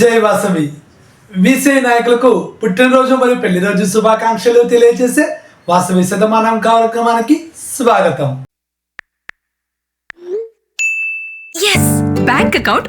జై వాసవి. వీసీ నాయకులకు పుట్టినరోజు మరియు పెళ్ళి రోజు శుభాకాంక్షలు తెలియజేసే వాసవి శతమానం కార్యక్రమానికి స్వాగతం. బ్యాంక్ అకౌంట్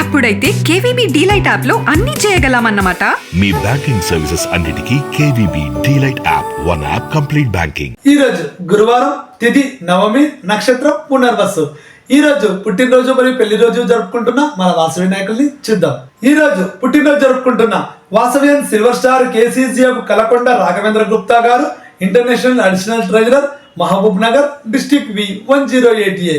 అప్పుడైతే కేవీబీ డీలైట్ యాప్లో అన్ని చేయగలమన్నమాట. మీ బ్యాంకింగ్ సర్వీసెస్ అన్నిటికీ KVB DeLight app one app complete banking. ఈ రోజు గురువారం తిథి నవమి నక్షత్రం పునర్వసు. ఈ రోజు పుట్టినరోజు మరియు పెళ్ళి రోజు జరుపుకుంటున్న మన వాసవి నాయకుల్ని చూద్దాం. ఈ రోజు పుట్టినరోజు జరుపుకుంటున్న Vasavian silver star KCGF Kalakonda Raghavendra Gupta garu international additional treasurer Mahabub Nagar district V one zero eight A.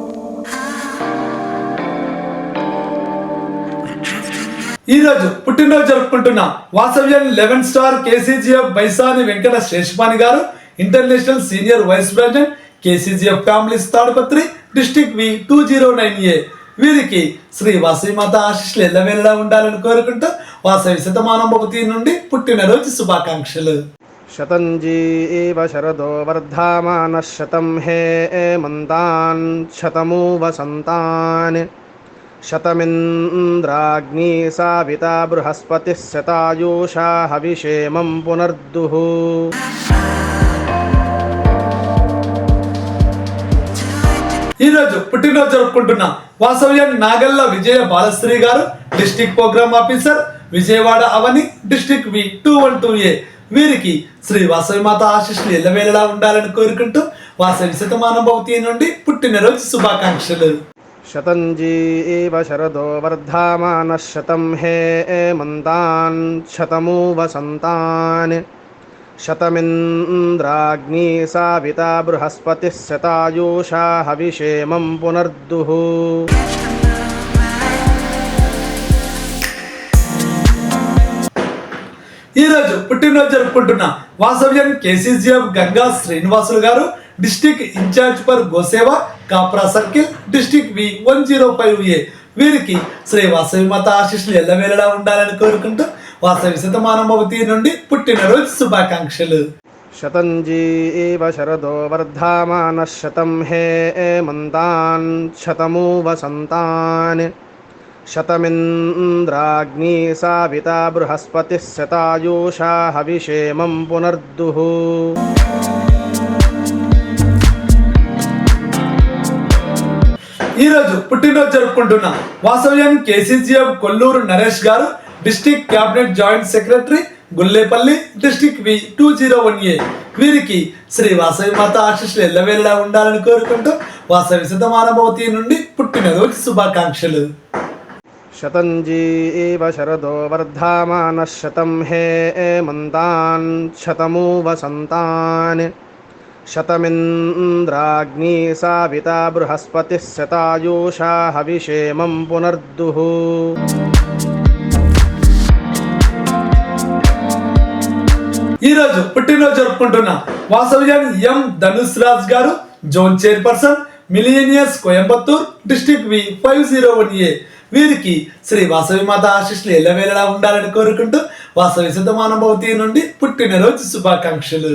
ఈరోజు పుట్టినరోజు జరుపుకుంటున్న Vasavyam eleven star KCGF Baisani Venkata Seshapani garu international senior vice president KCGF families Tadipatri district V two zero nine A. వీరికి శ్రీ వాసవిమాత ఎలా వెళ్ళా ఉండాలని కోరుకుంటూ వాసవి శతమానం భవతి నుండి పుట్టినరోజు శుభాకాంక్షలు. శతంజీ ఏవ శరదో వర్ధమాన శతం హే మంతాన్ శతము వసంతాన్ शतमिन्द्राग्नी साविता बृहस्पतिः शतायुषा हविषेमं पुनर्दुः ఈ రోజు పుట్టినరోజు జరుపుకుంటున్న వాసవ్యం నాగల్ల విజయ బాలశ్రీ గారు district programme officer Vijayawada Avani district V two one two A వీరికి శ్రీ వాసవి మాత ఆశిష్లు ఎల్లవేళలా ఉండాలని కోరుకుంటూ వాసవి శతమానభవతి నుండి పుట్టినరోజు శుభాకాంక్షలు शतञ्जी एव शरदो वर्धामानः शतं हे एमन्तान् शतमु वसन्तान् शतमिन्द्राग्नी साविता बृहस्पतिः शतायुषा हविषेमं पुनर्दुः ఈ రోజు పుట్టినరోజు జరుపుకుంటున్న వాసవ్యం కేసీజీఎఫ్ గంగా శ్రీనివాసులు గారు district incharge per Goseva Kapra circle district V one zero five A. వీరికి శ్రీ వాసవి మాత ఆశీస్సులు ఎల్లవేళలా ఉండాలని కోరుకుంటూ వాసవి శతమానమవతి నుండి పుట్టినరోజు శుభాకాంక్షలు. శతంజీ శరదో వర్ధమాన శతం హే మంతాన్ శతమూ వసంతాన్ శతమింద్రాగ్ని సావిత బృహస్పతి శతాయూషా హవిషేమం పునర్దుః. ఈరోజు పుట్టినరోజు జరుపుకుంటున్నాం వాసవ్యం KCGM Kolluru Naresh garu district cabinet joint secretary Gullepalli district V two zero one A. వీరికి శ్రీ వాసవి మాత ఆశీస్సులు ఎల్లవేళ్ళ ఉండాలని కోరుకుంటూ వాసవి సిద్ధమానభవతి నుండి పుట్టినరోజు శుభాకాంక్షలు. శతంజీ శరదో వర్ధమాన శతం హే మంతాన్ శతమూ వసంతాన్ शतमिन्द्राग्नी साविता बृहस्पतिः शतायुषा हविषेमं पुनर्दुः ఈ రోజు పుట్టినరోజు జరుపుకుంటున్న వాసవ్యం ఎం Dhanush Raj garu zone chairperson మిలియనియస్ Coimbatore district V five zero one A వీరికి శ్రీ వాసవి మాత ఆశిష్లు ఎల్లవేళలా ఉండాలని కోరుకుంటూ వాసవి శతమానభవతి నుండి పుట్టినరోజు శుభాకాంక్షలు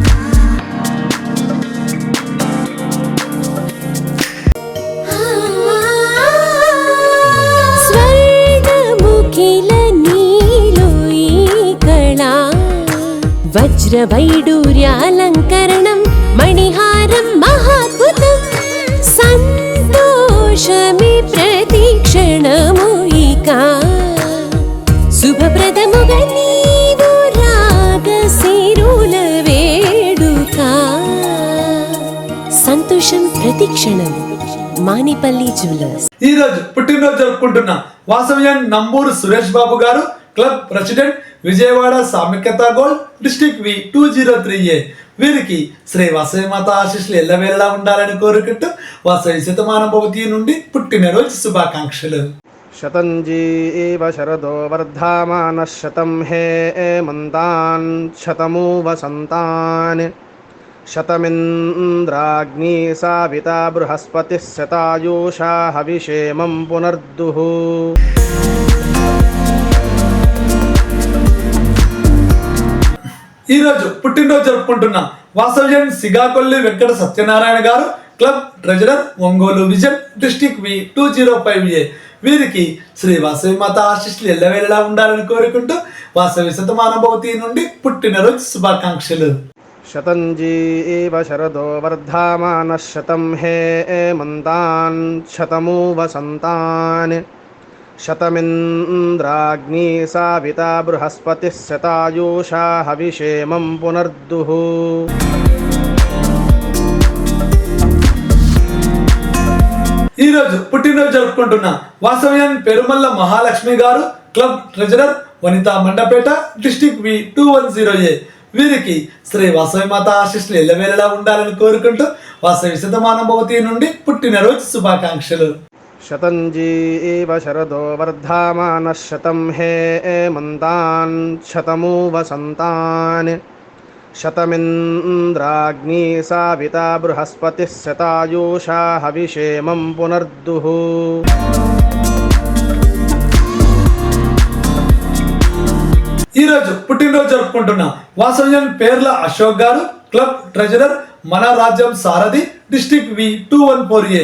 వజ్రవైడూర్యాలంకరణం మణిహారం మహాద్భుతం సంతోషమే ప్రతి క్షణము సంతోషం ప్రతి మానిపల్లి జ్యువెలర్స్ ఈ రోజు పుట్టినరోజు జరుపుకుంటున్న వాసవ్యాన్ Namburu Suresh Babu garu club president Vijayawada సామిక్యత gold district V two zero three A. వీరికి శ్రీ వసవిమాత ఆశీస్సులు ఎల్లవేళలా ఉండాలని కోరుకుంటూ వసవి శతమానం భవతి నుండి పుట్టినరోజు శుభాకాంక్షలు. శతంజీవ శరదో వర్ధమాన శతం హే మంతాన్ శతమూ వసంతాన్ శతమింద్రాగ్నీ సావితా బృహస్పతి శతాయూషా హవిషేమం పునర్దుః. ఈ రోజు పుట్టినరోజు జరుపుకుంటున్న వాసవ్యం Sigakolli Venkata Satyanarayana garu club treasurer Ongole vision district V two zero five A. వీరికి శ్రీ వాసవి మాత ఆశీస్సులు ఎల్లవేళలా ఉండాలని కోరుకుంటూ వాసవి శతమానభవతి నుండి పుట్టినరోజు శుభాకాంక్షలు. శతంజీవ శరదో వర్ధమాన శతం హే మంతాన్ శతమూ వసంతాన్ శతమింద్రాగ్నీ సావితా బృహస్పతి శతాయూషా హవిషేమం పునర్దుః. ఈరోజు పుట్టినరోజు జరుపుకుంటున్న Vasavyam Perumalla Mahalakshmi garu club treasurer Vanitha Mandapeta district V two one zero A. వీరికి శ్రీ వాసవి మాత ఆశిష్లు ఎల్లవేళలా ఉండాలని కోరుకుంటూ వాసవి శతమానం భవతి నుండి పుట్టినరోజు శుభాకాంక్షలు. శతంజీవ శరదో వర్ధమానः శతం హే మంతాన్ శతమూ వసంతాన్ శతమింద్రాగ్నీ సావితా బృహస్పతిः శతాయూషా హవిషేమం పునర్దుః. ఈ రోజు పుట్టినరోజు జరుపుకుంటున్న వాసవ్యం పేర్ల అశోక్ గారు క్లబ్ ట్రెజరర్ మన రాజ్యం సారథి district V two one four A.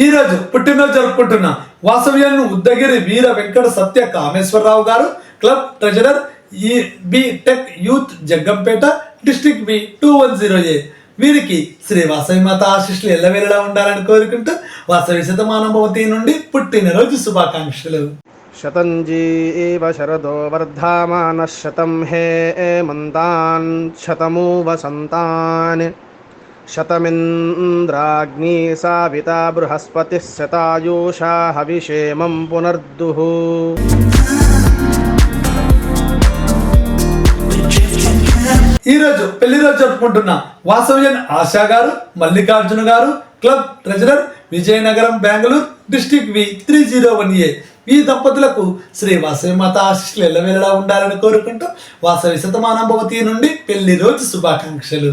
ఈ రోజు పుట్టినరోజు జరుపుకుంటున్న వాసవ్యం ఉద్దగిరి వీర వెంకట సత్య కామేశ్వరరావు గారు క్లబ్ ట్రెజరర్ ఈ B tech youth Jaggampeta district B two one zero A. వీరికి శ్రీ వాసవి మాత ఆశిష్లు ఎల్లవేళలా ఉండాలని కోరుకుంటూ వాసవి శతమానభవతి నుండి పుట్టినరోజు శుభాకాంక్షలు. శతంజీవ శరదో వర్ధామాన శతం హే మంతాన్ శతమూ వసంతాన్ శతమింద్రాగ్నీ సావితా బృహస్పతి శతాయూషా హవిషేమం పునర్దుః. ఈ రోజు పెళ్ళి రోజు జరుపుకుంటున్న వాసవ్యన్ Asha garu Mallikarjuna garu club treasurer Vizianagaram Bengaluru district V three zero one A. ఈ దంపతులకు శ్రీ వాసవి మాత ఆశీస్సులు ఎల్లవేళలా ఉండాలని కోరుకుంటూ వాసవి శతమానం భవతి నుండి పెళ్ళి రోజు శుభాకాంక్షలు.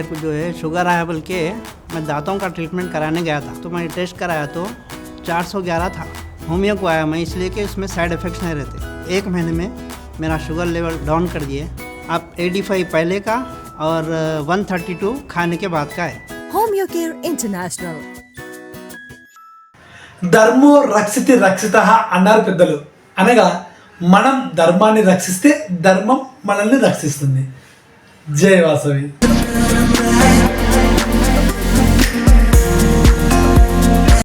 मेरे को जो है शुगर आया बोल के मैं दांतों का ट्रीटमेंट कराने गया था तो मैंने टेस्ट कराया तो 411 था होमियो को आया मैं इसलिए कि इसमें साइड इफ़ेक्ट्स नहीं रहते एक महीने में मेरा शुगर लेवल डाउन कर दिए अब 85 पहले का और 132 खाने के बाद का है Home Care International. ధర్మో రక్షితి రక్షిత అన్నారు పెద్దలు అనగా మనం ధర్మాన్ని రక్షిస్తే ధర్మం మనల్ని రక్షిస్తుంది జై వాసవి